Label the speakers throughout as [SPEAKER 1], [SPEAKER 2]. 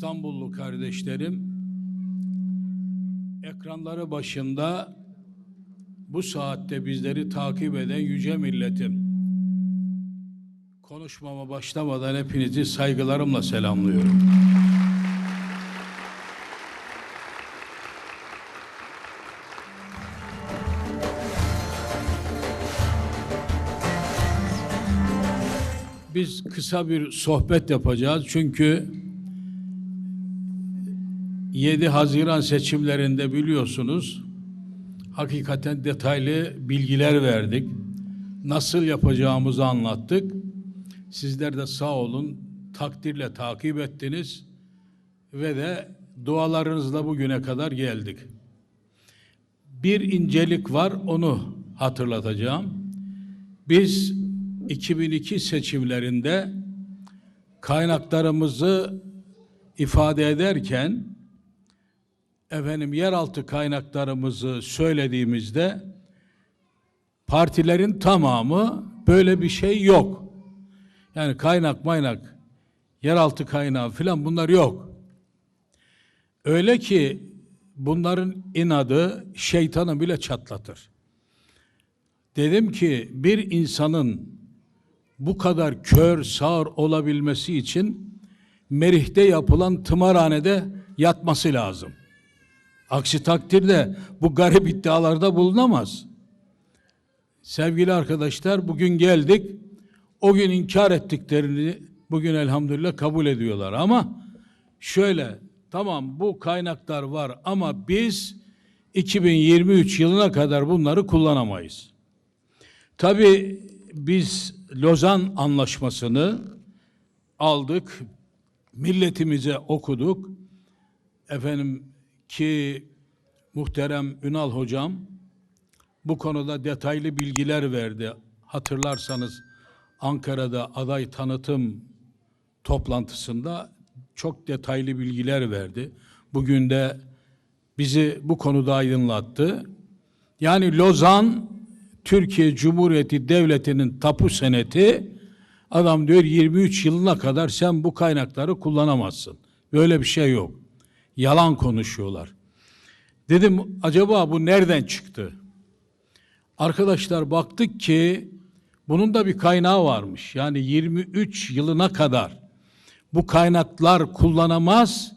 [SPEAKER 1] İstanbullu kardeşlerim, ekranları başında bu saatte bizleri takip eden yüce milletim. Konuşmama başlamadan hepinizi saygılarımla selamlıyorum. Biz kısa bir sohbet yapacağız çünkü 7 Haziran seçimlerinde biliyorsunuz hakikaten detaylı bilgiler verdik. Nasıl yapacağımızı anlattık. Sizler de sağ olun takdirle takip ettiniz ve de dualarınızla bugüne kadar geldik. Bir incelik var onu hatırlatacağım. Biz 2002 seçimlerinde kaynaklarımızı ifade ederken efendim yeraltı kaynaklarımızı söylediğimizde partilerin tamamı böyle bir şey yok. Yani kaynak maynak yeraltı kaynağı filan bunlar yok. Öyle ki bunların inadı şeytanı bile çatlatır. Dedim ki bir insanın bu kadar kör, sağır olabilmesi için Merih'te yapılan tımarhanede yatması lazım. Aksi takdirde bu garip iddialarda bulunamaz. Sevgili arkadaşlar bugün geldik. O gün inkar ettiklerini bugün elhamdülillah kabul ediyorlar ama şöyle tamam bu kaynaklar var ama biz 2023 yılına kadar bunları kullanamayız. Tabii biz Lozan Anlaşması'nı aldık, milletimize okuduk. Efendim ki muhterem Ünal hocam bu konuda detaylı bilgiler verdi. Hatırlarsanız Ankara'da aday tanıtım toplantısında çok detaylı bilgiler verdi. Bugün de bizi bu konuda aydınlattı. Yani Lozan Türkiye Cumhuriyeti Devleti'nin tapu seneti adam diyor 23 yılına kadar sen bu kaynakları kullanamazsın. Böyle bir şey yok. Yalan konuşuyorlar. Dedim acaba bu nereden çıktı? Arkadaşlar baktık ki bunun da bir kaynağı varmış. Yani 23 yılına kadar bu kaynaklar kullanamaz,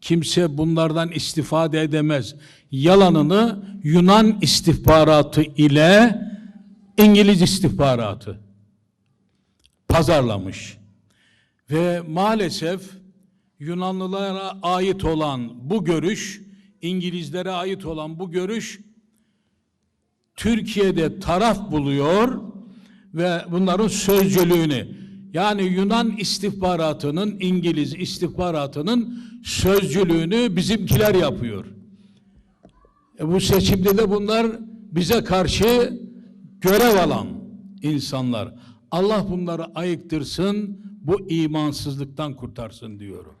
[SPEAKER 1] kimse bunlardan istifade edemez. Yalanını Yunan istihbaratı ile İngiliz istihbaratı pazarlamış. Ve maalesef Yunanlılara ait olan bu görüş, İngilizlere ait olan bu görüş Türkiye'de taraf buluyor ve bunların sözcülüğünü yani Yunan istihbaratının, İngiliz istihbaratının sözcülüğünü bizimkiler yapıyor. E bu seçimde de bunlar bize karşı görev alan insanlar. Allah bunları ayıktırsın, bu imansızlıktan kurtarsın diyorum.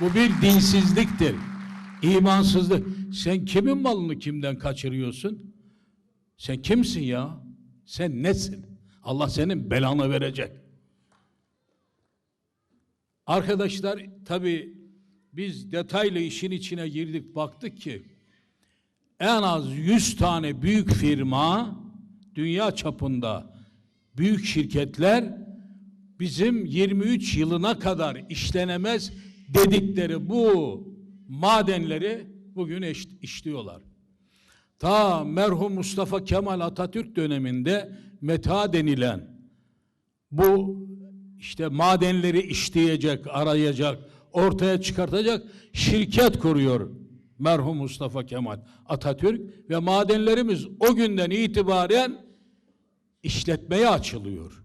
[SPEAKER 1] Bu bir dinsizliktir. İmansızlık. Sen kimin malını kimden kaçırıyorsun? Sen kimsin ya? Sen nesin? Allah senin belanı verecek. Arkadaşlar tabi biz detaylı işin içine girdik baktık ki en az 100 tane büyük firma dünya çapında büyük şirketler bizim 23 yılına kadar işlenemez dedikleri bu madenleri bugün işliyorlar. Ta merhum Mustafa Kemal Atatürk döneminde meta denilen bu işte madenleri işleyecek, arayacak, ortaya çıkartacak şirket kuruyor merhum Mustafa Kemal Atatürk ve madenlerimiz o günden itibaren işletmeye açılıyor.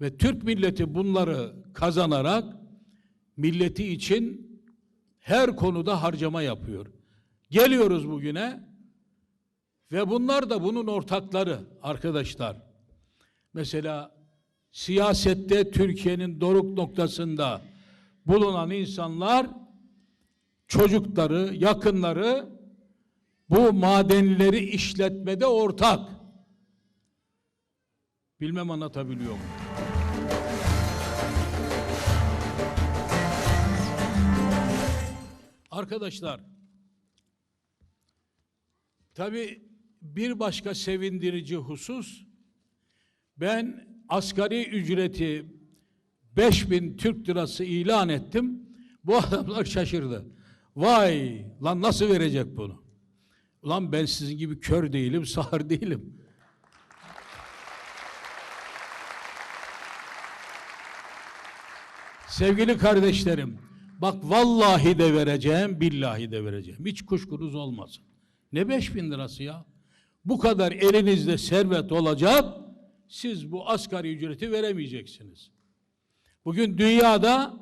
[SPEAKER 1] Ve Türk milleti bunları kazanarak milleti için her konuda harcama yapıyor. Geliyoruz bugüne ve bunlar da bunun ortakları arkadaşlar. Mesela siyasette Türkiye'nin doruk noktasında bulunan insanlar çocukları, yakınları bu madenleri işletmede ortak. Bilmem anlatabiliyor muyum? Arkadaşlar, tabi bir başka sevindirici husus, ben asgari ücreti 5000 Türk lirası ilan ettim. Bu adamlar şaşırdı. Vay lan nasıl verecek bunu? Ulan ben sizin gibi kör değilim, sağır değilim. Sevgili kardeşlerim, bak vallahi de vereceğim, billahi de vereceğim. Hiç kuşkunuz olmasın. Ne beş bin lirası ya? Bu kadar elinizde servet olacak, siz bu asgari ücreti veremeyeceksiniz. Bugün dünyada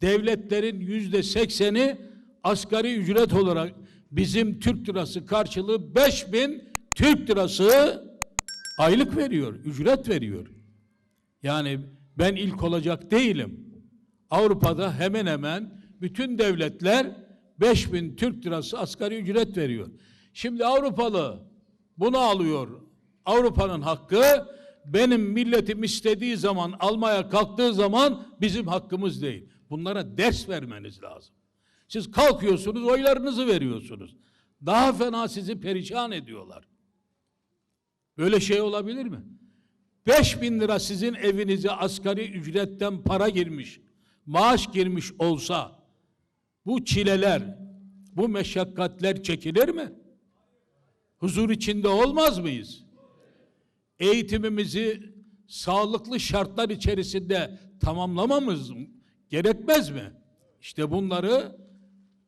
[SPEAKER 1] devletlerin yüzde sekseni asgari ücret olarak bizim Türk lirası karşılığı 5000 Türk lirası aylık veriyor, ücret veriyor. Yani ben ilk olacak değilim. Avrupa'da hemen hemen bütün devletler 5000 Türk lirası asgari ücret veriyor. Şimdi Avrupalı bunu alıyor. Avrupa'nın hakkı benim milletim istediği zaman almaya kalktığı zaman bizim hakkımız değil. Bunlara ders vermeniz lazım. Siz kalkıyorsunuz, oylarınızı veriyorsunuz. Daha fena sizi perişan ediyorlar. Böyle şey olabilir mi? 5 bin lira sizin evinize asgari ücretten para girmiş, maaş girmiş olsa bu çileler, bu meşakkatler çekilir mi? Huzur içinde olmaz mıyız? Eğitimimizi sağlıklı şartlar içerisinde tamamlamamız gerekmez mi? İşte bunları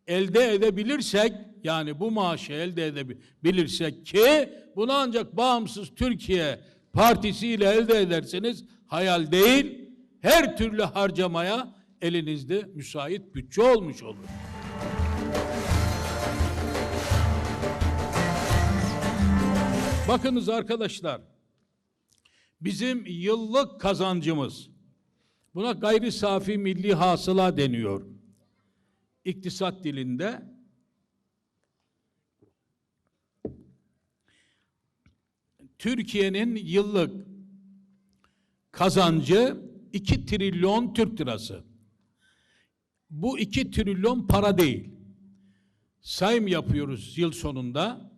[SPEAKER 1] elde edebilirsek yani bu maaşı elde edebilirsek ki bunu ancak bağımsız Türkiye partisiyle elde ederseniz hayal değil her türlü harcamaya elinizde müsait bütçe olmuş olur. Bakınız arkadaşlar bizim yıllık kazancımız buna gayri safi milli hasıla deniyor. İktisat dilinde Türkiye'nin yıllık kazancı 2 trilyon Türk lirası. Bu 2 trilyon para değil. Sayım yapıyoruz yıl sonunda.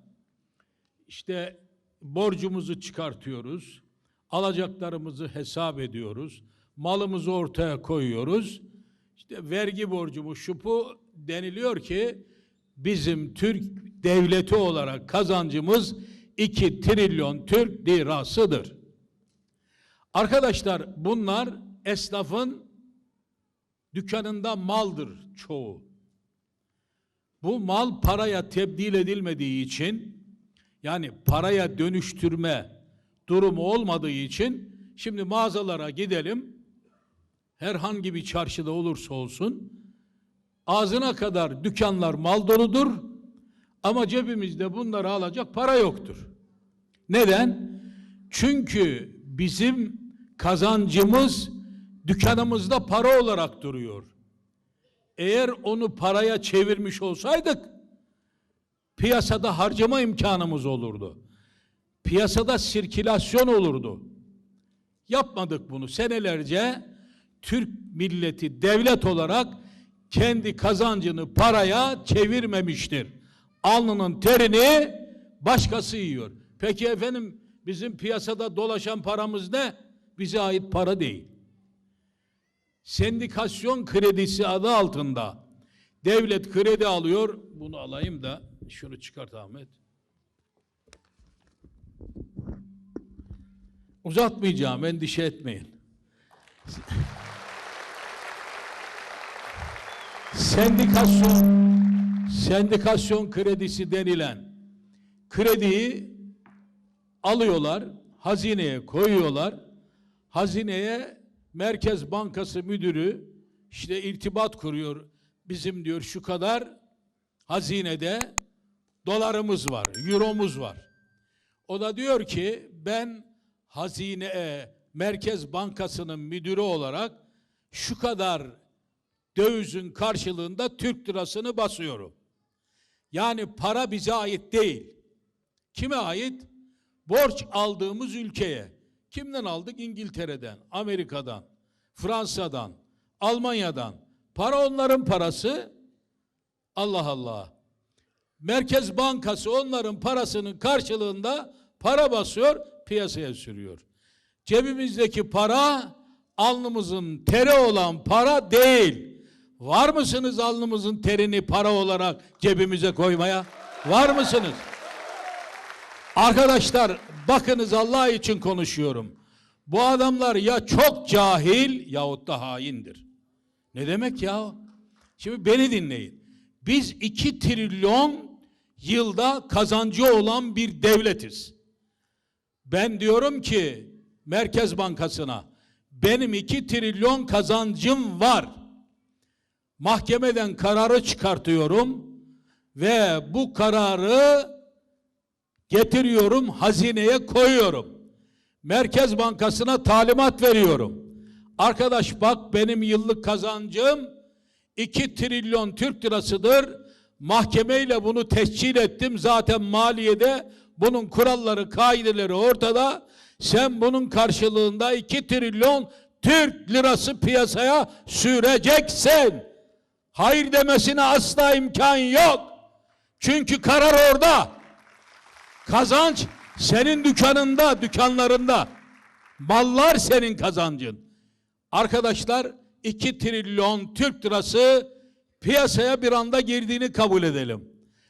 [SPEAKER 1] İşte borcumuzu çıkartıyoruz. Alacaklarımızı hesap ediyoruz. Malımızı ortaya koyuyoruz. İşte vergi borcu bu şu bu deniliyor ki bizim Türk devleti olarak kazancımız 2 trilyon Türk lirasıdır. Arkadaşlar bunlar esnafın dükkanında maldır çoğu. Bu mal paraya tebdil edilmediği için yani paraya dönüştürme durumu olmadığı için şimdi mağazalara gidelim herhangi bir çarşıda olursa olsun ağzına kadar dükkanlar mal doludur ama cebimizde bunları alacak para yoktur. Neden? Çünkü bizim kazancımız dükkanımızda para olarak duruyor. Eğer onu paraya çevirmiş olsaydık piyasada harcama imkanımız olurdu. Piyasada sirkülasyon olurdu. Yapmadık bunu. Senelerce Türk milleti devlet olarak kendi kazancını paraya çevirmemiştir. Alnının terini başkası yiyor. Peki efendim bizim piyasada dolaşan paramız ne? Bize ait para değil. Sendikasyon kredisi adı altında devlet kredi alıyor. Bunu alayım da şunu çıkart Ahmet. Uzatmayacağım endişe etmeyin. Sendikasyon sendikasyon kredisi denilen krediyi alıyorlar, hazineye koyuyorlar. Hazineye Merkez Bankası müdürü işte irtibat kuruyor. Bizim diyor şu kadar hazinede dolarımız var, euromuz var. O da diyor ki ben hazine Merkez Bankası'nın müdürü olarak şu kadar dövizin karşılığında Türk lirasını basıyorum. Yani para bize ait değil. Kime ait? Borç aldığımız ülkeye. Kimden aldık? İngiltere'den, Amerika'dan, Fransa'dan, Almanya'dan. Para onların parası. Allah Allah. Merkez Bankası onların parasının karşılığında para basıyor, piyasaya sürüyor. Cebimizdeki para alnımızın teri olan para değil. Var mısınız alnımızın terini para olarak cebimize koymaya? Var mısınız? Arkadaşlar bakınız Allah için konuşuyorum. Bu adamlar ya çok cahil yahut da haindir. Ne demek ya? Şimdi beni dinleyin. Biz 2 trilyon yılda kazancı olan bir devletiz. Ben diyorum ki Merkez Bankası'na benim 2 trilyon kazancım var. Mahkemeden kararı çıkartıyorum ve bu kararı getiriyorum hazineye koyuyorum. Merkez Bankası'na talimat veriyorum. Arkadaş bak benim yıllık kazancım 2 trilyon Türk lirasıdır. Mahkemeyle bunu tescil ettim. Zaten maliyede bunun kuralları, kaideleri ortada. Sen bunun karşılığında 2 trilyon Türk lirası piyasaya süreceksin. Hayır demesine asla imkan yok. Çünkü karar orada. Kazanç senin dükkanında, dükkanlarında. Mallar senin kazancın. Arkadaşlar 2 trilyon Türk lirası piyasaya bir anda girdiğini kabul edelim.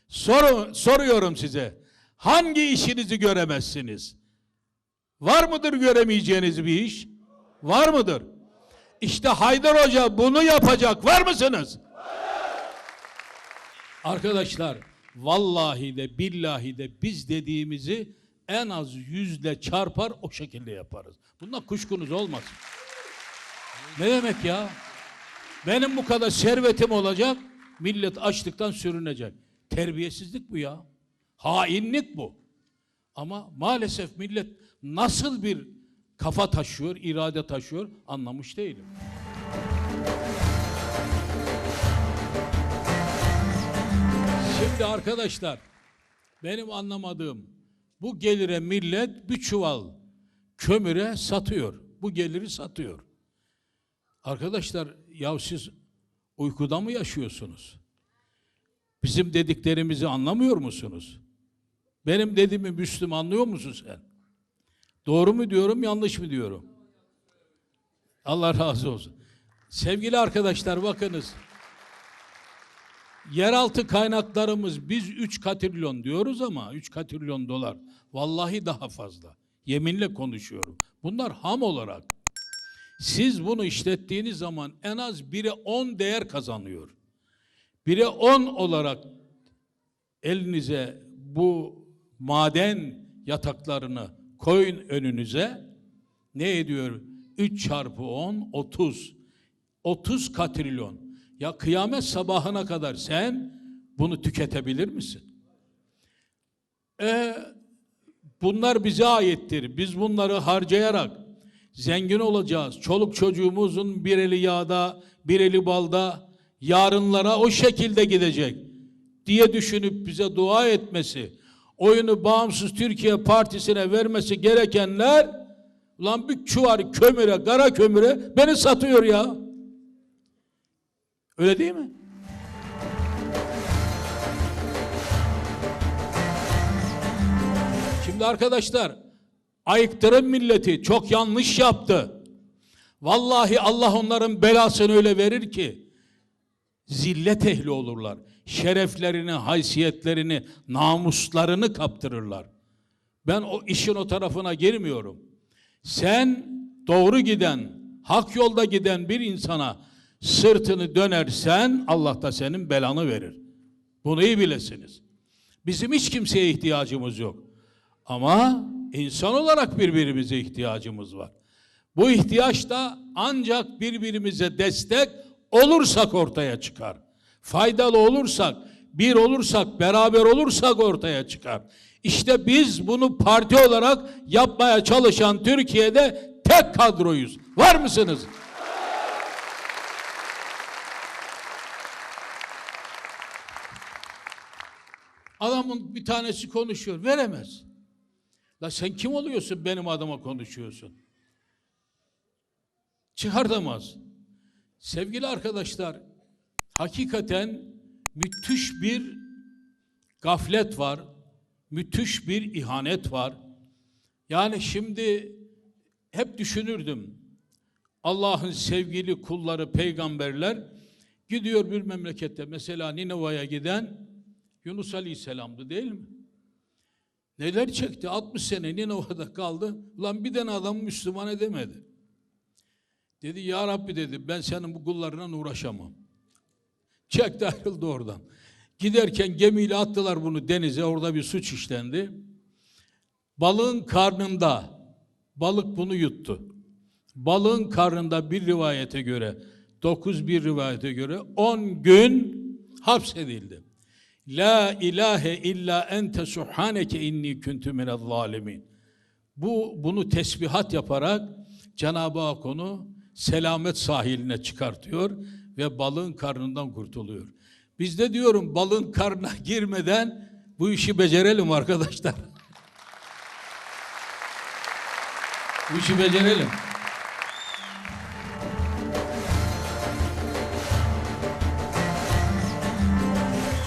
[SPEAKER 1] Soru, soruyorum size. Hangi işinizi göremezsiniz? Var mıdır göremeyeceğiniz bir iş? Var mıdır? İşte Haydar Hoca bunu yapacak. Var mısınız? Arkadaşlar vallahi de billahi de biz dediğimizi en az yüzle çarpar o şekilde yaparız. Bunda kuşkunuz olmasın. Ne demek ya? Benim bu kadar servetim olacak, millet açlıktan sürünecek. Terbiyesizlik bu ya. Hainlik bu. Ama maalesef millet nasıl bir kafa taşıyor, irade taşıyor anlamış değilim. Şimdi arkadaşlar benim anlamadığım bu gelire millet bir çuval kömüre satıyor. Bu geliri satıyor. Arkadaşlar ya siz uykuda mı yaşıyorsunuz? Bizim dediklerimizi anlamıyor musunuz? Benim dediğimi Müslüm anlıyor musun sen? Doğru mu diyorum, yanlış mı diyorum? Allah razı olsun. Sevgili arkadaşlar bakınız. Yeraltı kaynaklarımız biz 3 katrilyon diyoruz ama 3 katrilyon dolar. Vallahi daha fazla. Yeminle konuşuyorum. Bunlar ham olarak. Siz bunu işlettiğiniz zaman en az 1'e 10 değer kazanıyor. 1'e 10 olarak elinize bu maden yataklarını koyun önünüze ne ediyor? 3 çarpı 10 30. 30 katrilyon. Ya kıyamet sabahına kadar sen bunu tüketebilir misin? E, bunlar bize aittir. Biz bunları harcayarak zengin olacağız. Çoluk çocuğumuzun bir eli yağda, bir eli balda yarınlara o şekilde gidecek diye düşünüp bize dua etmesi, oyunu Bağımsız Türkiye Partisi'ne vermesi gerekenler Ulan bir çuvar kömüre, kara kömüre beni satıyor ya. Öyle değil mi? Şimdi arkadaşlar ayıktırın milleti çok yanlış yaptı. Vallahi Allah onların belasını öyle verir ki zillet ehli olurlar. Şereflerini, haysiyetlerini, namuslarını kaptırırlar. Ben o işin o tarafına girmiyorum. Sen doğru giden, hak yolda giden bir insana sırtını dönersen Allah da senin belanı verir. Bunu iyi bilesiniz. Bizim hiç kimseye ihtiyacımız yok. Ama insan olarak birbirimize ihtiyacımız var. Bu ihtiyaç da ancak birbirimize destek olursak ortaya çıkar. Faydalı olursak, bir olursak, beraber olursak ortaya çıkar. İşte biz bunu parti olarak yapmaya çalışan Türkiye'de tek kadroyuz. Var mısınız? Adamın bir tanesi konuşuyor, veremez. La sen kim oluyorsun benim adıma konuşuyorsun? Çıkartamaz. Sevgili arkadaşlar, hakikaten müthiş bir gaflet var, müthiş bir ihanet var. Yani şimdi hep düşünürdüm. Allah'ın sevgili kulları, peygamberler gidiyor bir memlekette. Mesela Ninova'ya giden Yunus Aleyhisselam'dı değil mi? Neler çekti? 60 sene Ninova'da kaldı. Ulan bir tane adamı Müslüman edemedi. Dedi ya Rabbi dedi ben senin bu kullarına uğraşamam. Çekti ayrıldı oradan. Giderken gemiyle attılar bunu denize. Orada bir suç işlendi. Balığın karnında balık bunu yuttu. Balığın karnında bir rivayete göre, dokuz bir rivayete göre on gün hapsedildi. La ilahe illa ente subhaneke inni kuntu minel zalimin. Bu bunu tesbihat yaparak Cenab-ı Hak onu selamet sahiline çıkartıyor ve balığın karnından kurtuluyor. Biz de diyorum balığın karnına girmeden bu işi becerelim arkadaşlar. bu işi becerelim.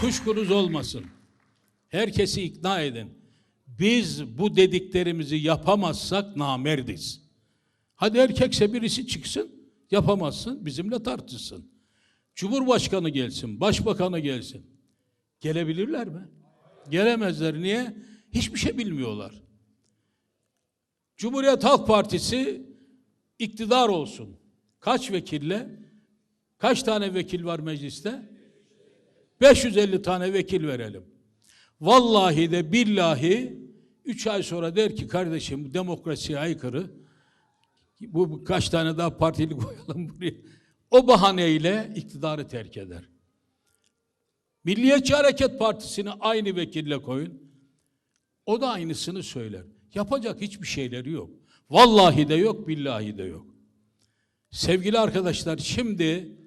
[SPEAKER 1] Kuşkunuz olmasın. Herkesi ikna edin. Biz bu dediklerimizi yapamazsak namerdiz. Hadi erkekse birisi çıksın, yapamazsın, bizimle tartışsın. Cumhurbaşkanı gelsin, başbakanı gelsin. Gelebilirler mi? Gelemezler. Niye? Hiçbir şey bilmiyorlar. Cumhuriyet Halk Partisi iktidar olsun. Kaç vekille? Kaç tane vekil var mecliste? 550 tane vekil verelim. Vallahi de billahi 3 ay sonra der ki kardeşim demokrasiye aykırı. Bu kaç tane daha partili koyalım buraya. O bahaneyle iktidarı terk eder. Milliyetçi Hareket Partisi'ni aynı vekille koyun. O da aynısını söyler. Yapacak hiçbir şeyleri yok. Vallahi de yok, billahi de yok. Sevgili arkadaşlar şimdi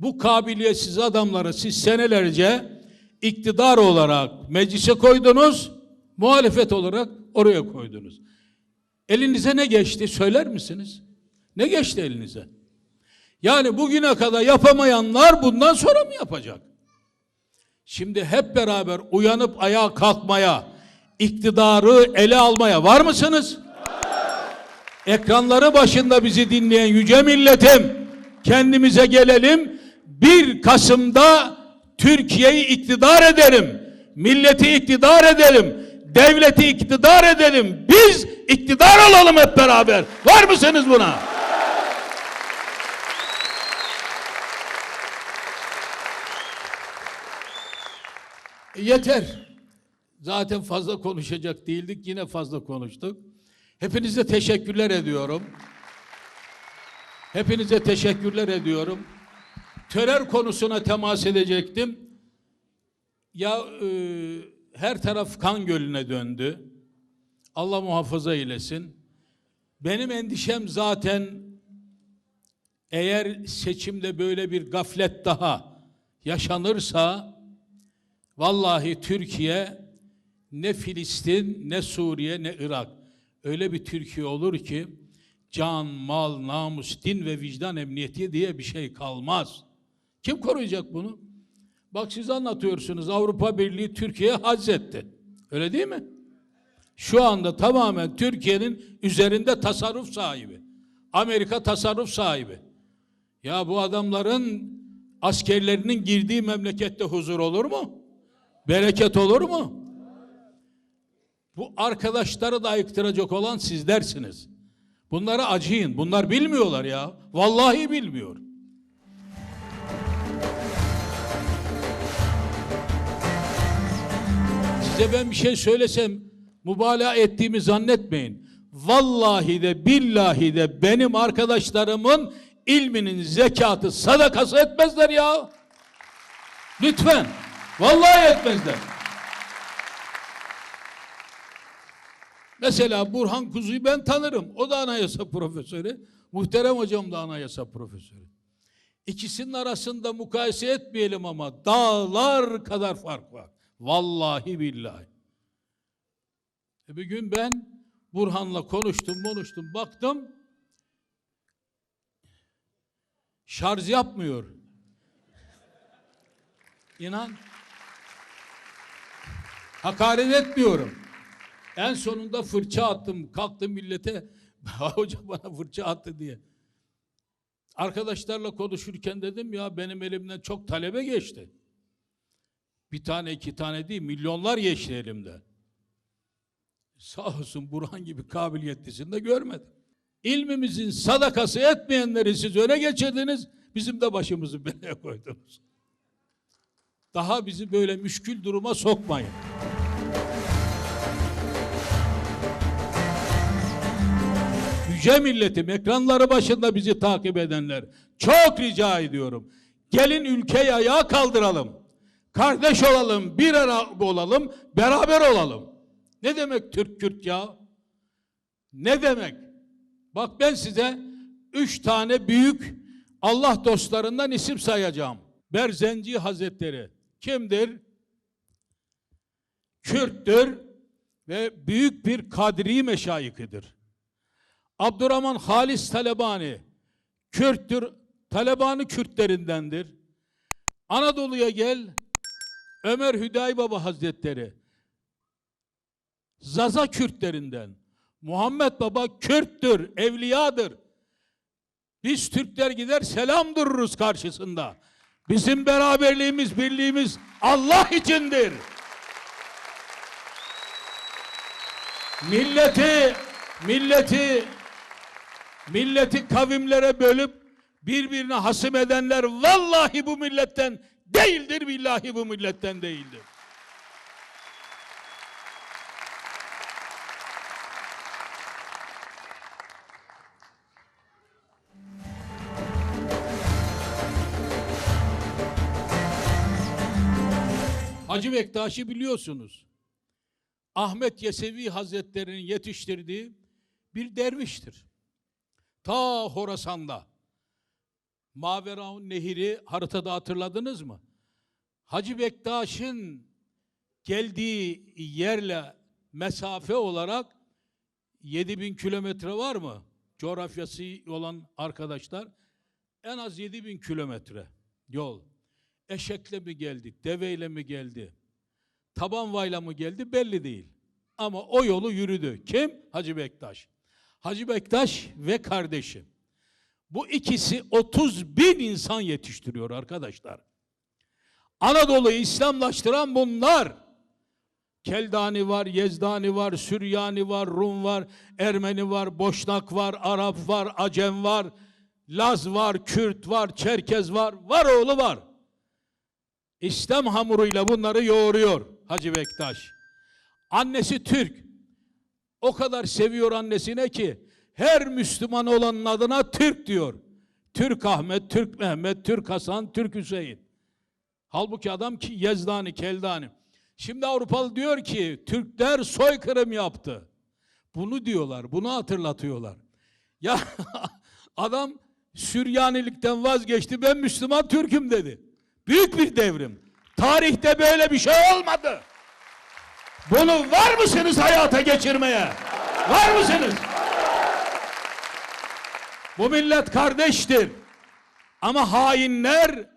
[SPEAKER 1] bu kabiliyetsiz adamları siz senelerce iktidar olarak meclise koydunuz, muhalefet olarak oraya koydunuz. Elinize ne geçti söyler misiniz? Ne geçti elinize? Yani bugüne kadar yapamayanlar bundan sonra mı yapacak? Şimdi hep beraber uyanıp ayağa kalkmaya, iktidarı ele almaya var mısınız? Ekranları başında bizi dinleyen yüce milletim, kendimize gelelim. 1 Kasım'da Türkiye'yi iktidar edelim. Milleti iktidar edelim. Devleti iktidar edelim. Biz iktidar olalım hep beraber. Var mısınız buna? E, Yeter. Zaten fazla konuşacak değildik. Yine fazla konuştuk. Hepinize teşekkürler ediyorum. Hepinize teşekkürler ediyorum. Terör konusuna temas edecektim. Ya e, her taraf kan gölüne döndü. Allah muhafaza eylesin. Benim endişem zaten eğer seçimde böyle bir gaflet daha yaşanırsa vallahi Türkiye ne Filistin ne Suriye ne Irak öyle bir Türkiye olur ki can, mal, namus, din ve vicdan emniyeti diye bir şey kalmaz. Kim koruyacak bunu? Bak siz anlatıyorsunuz Avrupa Birliği Türkiye'ye hazzetti. Öyle değil mi? Şu anda tamamen Türkiye'nin üzerinde tasarruf sahibi. Amerika tasarruf sahibi. Ya bu adamların askerlerinin girdiği memlekette huzur olur mu? Bereket olur mu? Bu arkadaşları da ayıktıracak olan sizlersiniz. Bunlara acıyın. Bunlar bilmiyorlar ya. Vallahi bilmiyor. Size ben bir şey söylesem mübalağa ettiğimi zannetmeyin. Vallahi de billahi de benim arkadaşlarımın ilminin zekatı sadakası etmezler ya. Lütfen. Vallahi etmezler. Mesela Burhan Kuzu'yu ben tanırım. O da anayasa profesörü. Muhterem hocam da anayasa profesörü. İkisinin arasında mukayese etmeyelim ama dağlar kadar fark var. Vallahi billahi. E bir gün ben Burhan'la konuştum, konuştum, baktım. Şarj yapmıyor. İnan. Hakaret etmiyorum. En sonunda fırça attım. Kalktım millete. Hoca bana fırça attı diye. Arkadaşlarla konuşurken dedim ya benim elimden çok talebe geçti. Bir tane iki tane değil milyonlar geçti elimden. Sağ olsun Burhan gibi kabiliyetlisini de görmedim. İlmimizin sadakası etmeyenleri siz öne geçirdiniz. Bizim de başımızı belaya koydunuz. Daha bizi böyle müşkül duruma sokmayın. Yüce milletim, ekranları başında bizi takip edenler, çok rica ediyorum. Gelin ülkeyi ayağa kaldıralım. Kardeş olalım, bir ara olalım, beraber olalım. Ne demek Türk Kürt ya? Ne demek? Bak ben size üç tane büyük Allah dostlarından isim sayacağım. Berzenci Hazretleri kimdir? Kürttür ve büyük bir kadri meşayikidir. Abdurrahman Halis Talebani Kürttür, Talebani Kürtlerindendir. Anadolu'ya gel, Ömer Hüdayi Baba Hazretleri Zaza Kürtlerinden. Muhammed Baba Kürttür, evliyadır. Biz Türkler gider selam dururuz karşısında. Bizim beraberliğimiz, birliğimiz Allah içindir. Milleti, milleti, milleti kavimlere bölüp birbirine hasım edenler vallahi bu milletten değildir, billahi bu milletten değildir. Hacı Bektaş'ı biliyorsunuz. Ahmet Yesevi Hazretleri'nin yetiştirdiği bir derviştir. Ta Horasan'da. Maveraun Nehri haritada hatırladınız mı? Hacı Bektaş'ın geldiği yerle mesafe olarak 7000 kilometre var mı? Coğrafyası olan arkadaşlar en az 7000 kilometre yol. Eşekle mi geldi, deveyle mi geldi, tabanvayla mı geldi belli değil. Ama o yolu yürüdü. Kim? Hacı Bektaş. Hacı Bektaş ve kardeşi. Bu ikisi 30 bin insan yetiştiriyor arkadaşlar. Anadolu'yu İslamlaştıran bunlar. Keldani var, Yezdani var, Süryani var, Rum var, Ermeni var, Boşnak var, Arap var, Acem var, Laz var, Kürt var, Çerkez var, var oğlu var. İslam hamuruyla bunları yoğuruyor Hacı Bektaş. Annesi Türk. O kadar seviyor annesine ki her Müslüman olanın adına Türk diyor. Türk Ahmet, Türk Mehmet, Türk Hasan, Türk Hüseyin. Halbuki adam ki Yezdani, Keldani. Şimdi Avrupalı diyor ki Türkler soykırım yaptı. Bunu diyorlar, bunu hatırlatıyorlar. Ya adam Süryanilikten vazgeçti, ben Müslüman Türk'üm dedi. Büyük bir devrim. Tarihte böyle bir şey olmadı. Bunu var mısınız hayata geçirmeye? Var mısınız? Bu millet kardeştir. Ama hainler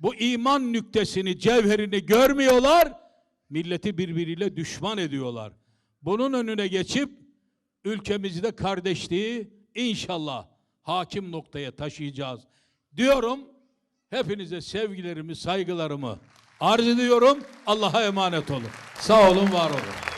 [SPEAKER 1] bu iman nüktesini, cevherini görmüyorlar. Milleti birbiriyle düşman ediyorlar. Bunun önüne geçip ülkemizde kardeşliği inşallah hakim noktaya taşıyacağız. Diyorum hepinize sevgilerimi, saygılarımı arz ediyorum. Allah'a emanet olun. Sağ olun, var olun.